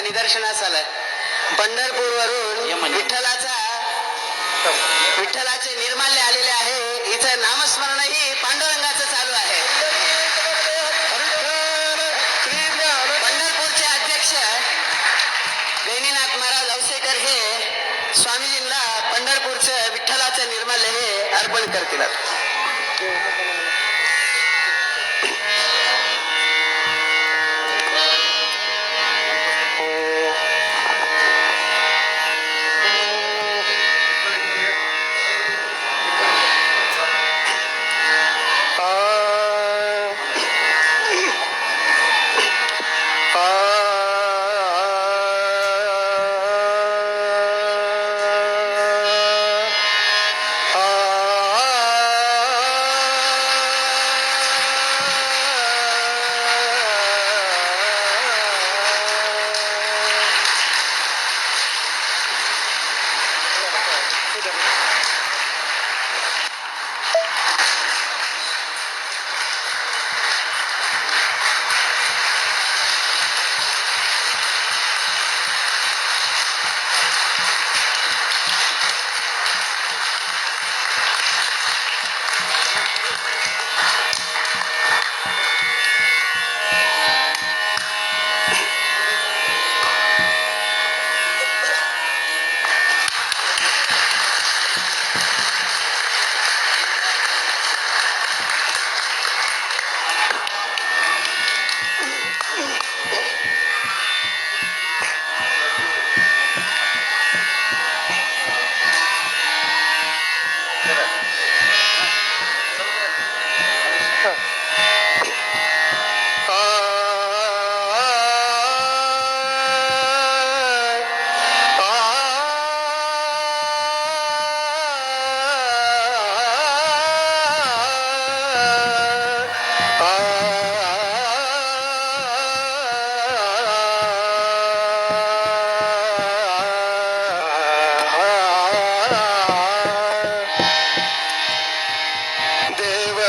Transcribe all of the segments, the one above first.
माझ्या निदर्शनास आलं पंढरपूर वरून म्हणजे? विठ्ठलाचा विठ्ठलाचे निर्माल्य आलेले आहे. इथं नामस्मरणही पांडुरंगाचं चालू आहे. पंढरपूरचे अध्यक्ष बेनीनाथ महाराज औसेकर हे स्वामीजींना पंढरपूरचं विठ्ठलाचं निर्माल्य हे अर्पण करतील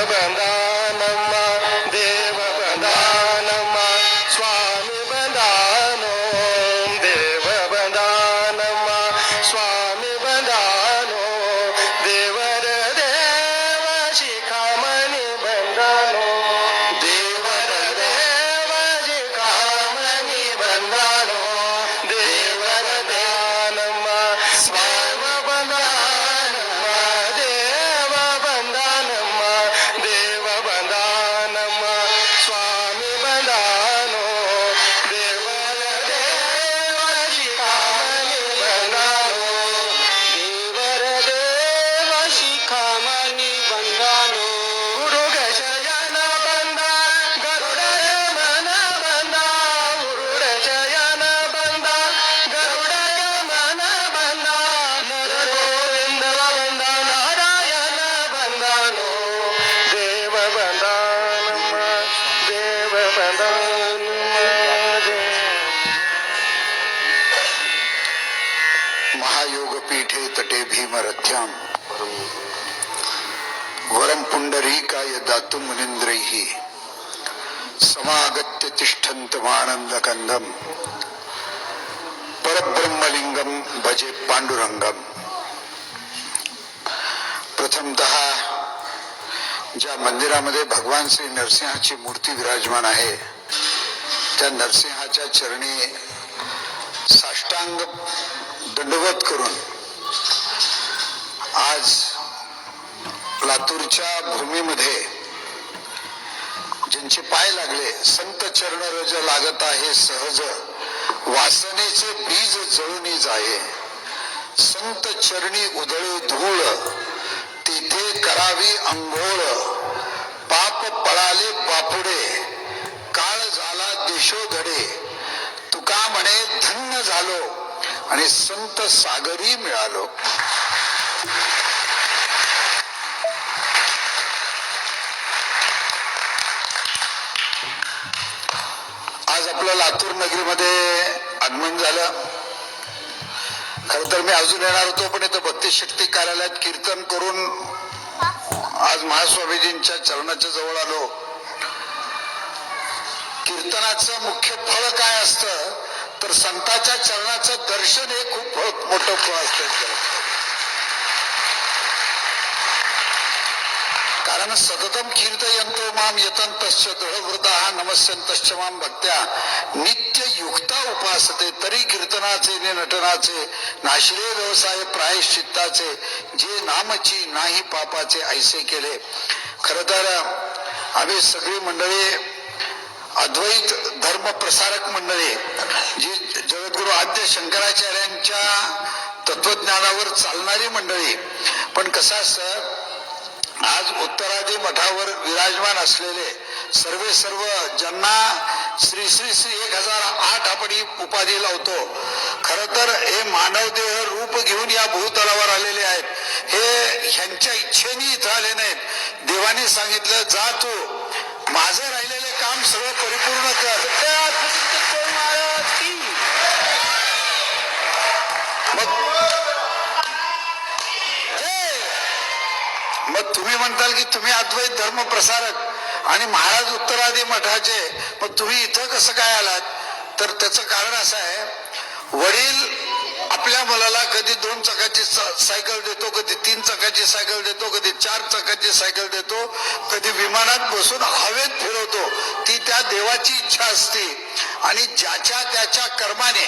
அதாவது அந்த महायोगपीठे तटे भीमरथ्याम। वरम पुंडरीकाय दातु मुनिंद्रैः समागत्य तिष्ठन्तमानन्दकन्दम् परब्रह्मलिङ्गं भजे पाण्डुरङ्गम्। प्रथमतः ज्या मंदिरामध्ये भगवान श्री नरसिंहाची मूर्ती विराजमान आहे त्या नरसिंहाच्या चरणी साष्टांग दंडवत करून आज लातूरच्या भूमीमध्ये ज्यांचे पाय लागले संत चरण रज लागत आहे सहज वासनेचे बीज जळूनी जाये. संत चरणी उधळे धूळ करावी अंघोळ पाप पळाले बापुडे. काळ झाला देशोधडे. तुका म्हणे धन्य झालो आणि संत सागरी मिळालो. आज आपलं लातूर नगरीमध्ये आगमन झालं. खर तर मी अजून येणार होतो पण इथं भक्ती शक्ती कार्यालयात कीर्तन करून आज महास्वामीजींच्या चरणाच्या जवळ आलो. कीर्तनाचं मुख्य फळ काय असतं? तर संताच्या चरणाचं दर्शन हे खूप फळ- मोठं फळ असतं. कारण सततम कीर्तयंतो माम यतंतश्च दृढवृता नमस्यंतश्च माम भक्त्या. नित्य युक्ता उपासते तरी कीर्तनाचे ने नटनाचे नाशिरे व्यवसाय प्रायश्चित्ताचे जे नामची नाही पापाचे ऐसे केले. खर तर आम्ही सगळी मंडळी अद्वैत धर्म प्रसारक मंडळी जी जगद्गुरु आद्य शंकराचार्यांच्या तत्वज्ञानावर चालणारी मंडळी. पण कसं असतं आज उत्तरादी मठावर विराजमान असलेले सर्वे सर्व ज्यांना श्री श्री श्री एक हजार आठ आपण ही उपाधी लावतो खर तर हे मानव देह रूप घेऊन या भूतलावर आलेले आहेत. हे ह्यांच्या इच्छेने इथं आले नाहीत. देवाने सांगितलं जा तू माझं राहिलेले काम सगळं परिपूर्ण कर. मग तुम्ही म्हणताल की तुम्ही अद्वैत धर्म प्रसारक आणि महाराज उत्तरादी मठाचे मग तुम्ही इथं कसं काय आलात? तर त्याचं कारण असं आहे वडील आपल्या मुलाला कधी दोन चाकाची सायकल देतो कधी तीन चाकाची सायकल देतो कधी चार चाकाची सायकल देतो कधी विमानात बसून हवेत फिरवतो. ती त्या देवाची इच्छा असते. आणि ज्याच्या त्याच्या कर्माने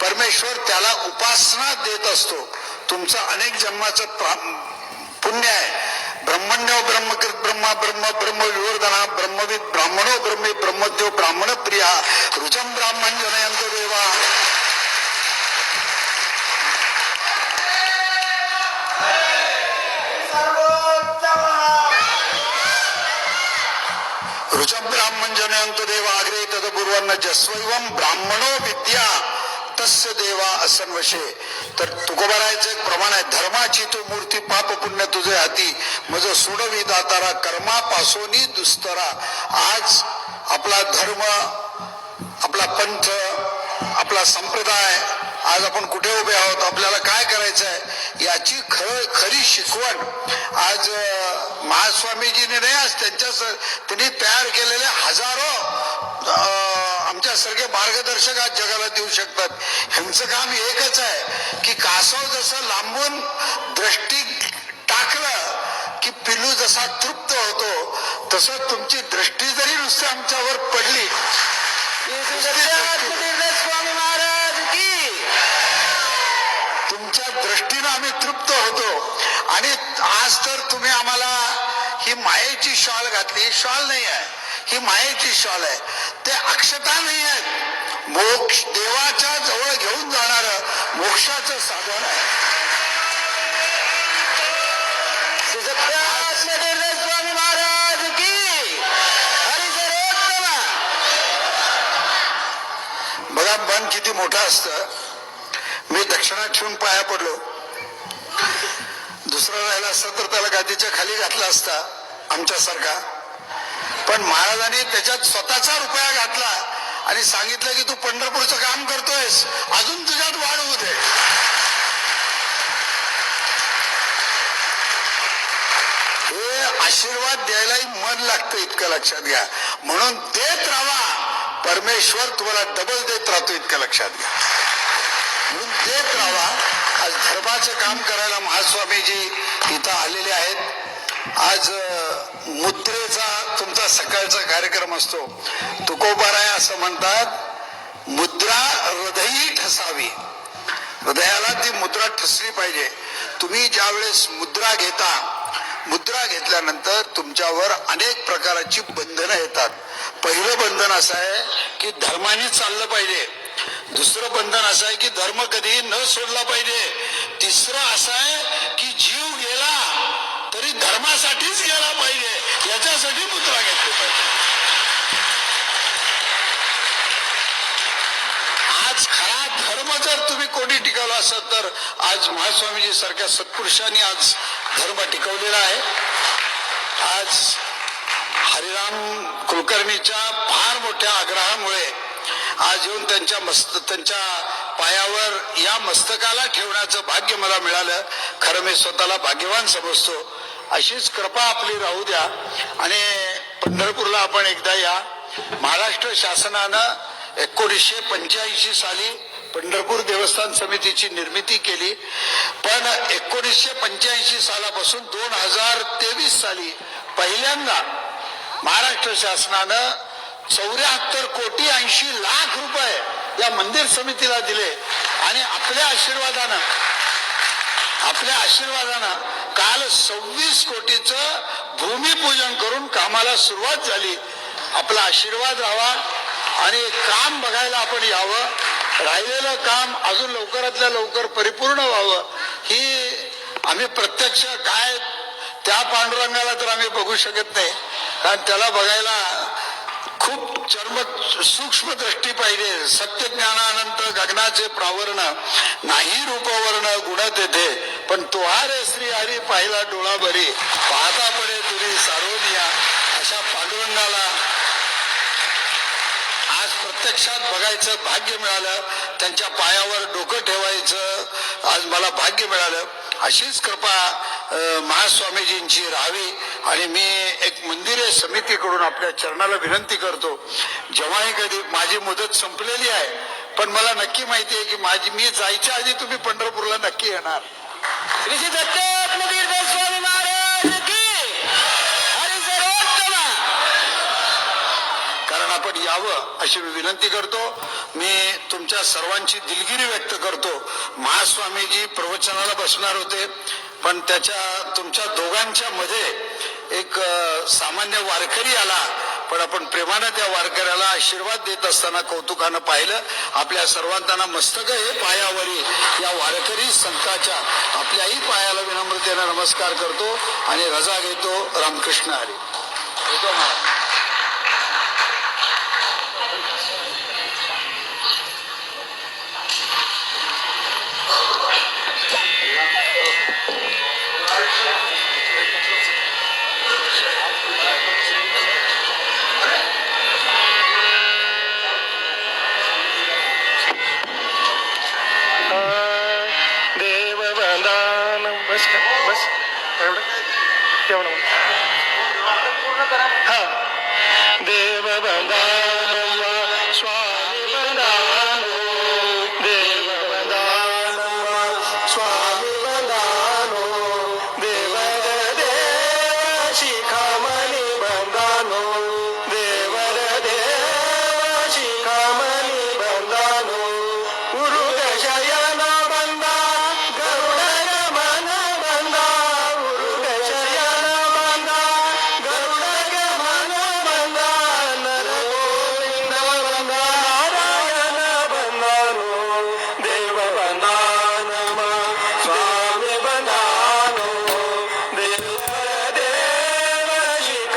परमेश्वर त्याला उपासना देत असतो. तुमचं अनेक जन्माचं पुण्य आहे. ब्रह्मण्यो ब्रह्मकृत ब्रह्मा ब्रह्म ब्रह्म विवर्धना ब्रह्मविद ब्राह्मणो ब्रह्मे ब्रह्मद्यो ब्राह्मण प्रिया। रुचम ब्राह्मण जनयंत देवा। रुचम ब्राह्मण जनयंत देवा अग्रे तदपूर्वन्न जस्वैवम ब्राह्मणो विद्या। तस्य देवा असन्वशे तर तुकोबारायचं एक प्रमाण आहे धर्माची तू मूर्ती पाप पुण्य तुझे हाती. मज सुडवी दातारा कर्मापासून दुस्तरा. आज आपला धर्म आपला पंथ आपला संप्रदाय आज आपण कुठे उभे आहोत आपल्याला काय करायचं आहे याची खर खरी शिकवण. आज महास्वामीजीने नाही आज त्यांच्या त्यांनी तयार केलेले हजारो आमच्यासारखे मार्गदर्शक आज जगाला देऊ शकतात. ह्यांचं काम एकच आहे की कासव जसं लांबून दृष्टी टाकलं की पिल्लू जसा तृप्त होतो तसं तुमची दृष्टी जरी नुसती आमच्यावर पडली स्वामी महाराज की. तुमच्या दृष्टीनं आम्ही तृप्त होतो. आणि आज तर तुम्ही आम्हाला ही मायेची शॉल घातली. शॉल नाही आहे. ही मायेची शॉल आहे. ते अक्षता नाही आहेत. मोक्ष देवाच्या जवळ घेऊन जाणार मोक्षाचं साधन आहे. स्वामी महाराज की? बघा मन किती मोठं असतं. मी दक्षिणा ठेवून पाया पडलो. दुसरा राहिला असता तर त्याला गादीच्या खाली घातला असता आमच्यासारखा. पण महाराजांनी त्याच्यात स्वतःचा रुपया घातला आणि सांगितलं की तू पंढरपूरचं काम करतोयस अजून तुझ्यात वाढ होऊ दे. आशीर्वाद द्यायलाही मन लागतं इतकं लक्षात घ्या. म्हणून देत राहा परमेश्वर तुम्हाला डबल देत राहतो इतकं लक्षात घ्या. म्हणून देत राहा आज धर्माचं काम करायला महास्वामीजी इथं आलेले आहेत. आज मुद्रेचा तुमचा सकाळचा कार्यक्रम असतो. तुकोबाराय असं म्हणतात मुद्रा हृदयी ठसावी. हृदयाला ती मुद्रा ठसली पाहिजे. तुम्ही ज्यावेळेस मुद्रा घेता मुद्रा घेतल्यानंतर तुमच्यावर अनेक प्रकारची बंधनं येतात. पहिलं बंधन असं आहे की धर्माने चाललं पाहिजे. दुसरं बंधन असं आहे की धर्म कधी न सोडला पाहिजे. तिसरं असं आहे की जीव गेला तरी धर्मासाठीच गेला पाहिजे. याच्यासाठी मुद्रा घेतली पाहिजे. आज खरा धर्म जर तुम्ही कोणी टिकवला असाल तर आज महास्वामीजी सारख्या सत्पुरुषांनी आज धर्म टिकवलेला आहे. आज हरिराम कुलकर्णीच्या फार मोठ्या आग्रहामुळे आज येऊन त्यांच्या मस्त त्यांच्या पायावर या मस्तकाला ठेवण्याचं भाग्य मला मिळालं. खरं मी स्वतःला भाग्यवान समजतो. अशीच कृपा आपली राहू द्या. आणि पंढरपूरला आपण एकदा या. महाराष्ट्र शासनानं एकोणीसशे पंच्याऐंशी साली पंढरपूर देवस्थान समितीची निर्मिती केली. पण एकोणीसशे पंच्याऐंशी सालापासून दोन हजार तेवीस साली पहिल्यांदा महाराष्ट्र शासनानं चौऱ्याहत्तर कोटी ऐंशी लाख रुपये या मंदिर समितीला दिले. आणि आपल्या आशीर्वादानं आपल्या आशीर्वादानं काल सव्वीस कोटीचं भूमिपूजन करून कामाला सुरुवात झाली. आपला आशीर्वाद राहावा आणि काम बघायला आपण यावं. राहिलेलं काम अजून लवकरातल्या लवकर परिपूर्ण व्हावं. ही आम्ही प्रत्यक्ष काय त्या पांडुरंगाला तर आम्ही बघू शकत नाही. कारण त्याला बघायला खूप चर्म सूक्ष्म दृष्टी पाहिजे. सत्य ज्ञानानंत गगनाचे प्रावरण नाही रूपवर्ण गुण तेथे. पण तुहारे श्री हरी पाहिला डोळा भरी पाहता पडे तुरी सारोनिया अशा पांडुरंगाला आज प्रत्यक्षात बघायचं भाग्य मिळालं त्यांच्या पायावर डोकं ठेवायचं आज मला भाग्य मिळालं. अशीच कृपा महास्वामीजींची राहावी आणि मी एक मंदिरे समितीकडून आपल्या चरणाला विनंती करतो. जेव्हाही कधी माझी मुदत संपलेली आहे पण मला नक्की माहिती आहे की माझी मी जायच्या आधी तुम्ही पंढरपूरला नक्की येणार. कारण आपण यावं अशी मी विनंती करतो. मी तुमच्या सर्वांची दिलगिरी व्यक्त करतो. महास्वामीजी प्रवचनाला बसणार होते. पण त्याच्या तुमच्या दोघांच्या मध्ये एक सामान्य वारकरी आला. पण आपण प्रेमानं त्या वारकऱ्याला आशीर्वाद देत असताना कौतुकानं पाहिलं. आपल्या सर्वांना मस्तक हे पायावरी या वारकरी संताच्या आपल्याही पायाला विनम्रतेनं नमस्कार करतो आणि रजा घेतो रामकृष्ण हरी. येतो महाराज.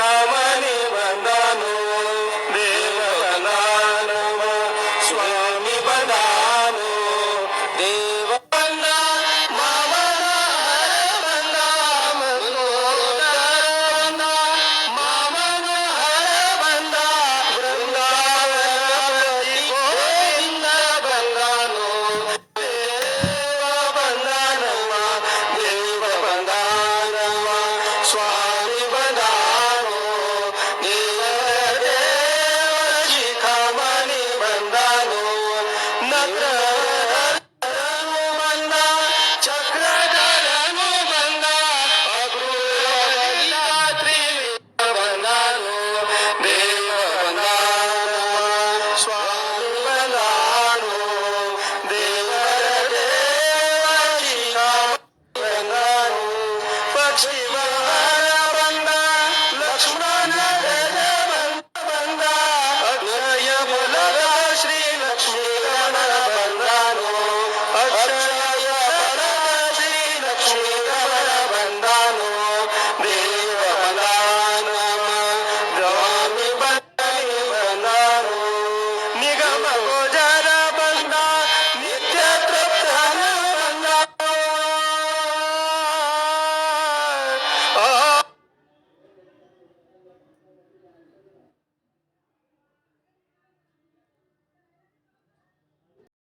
Come.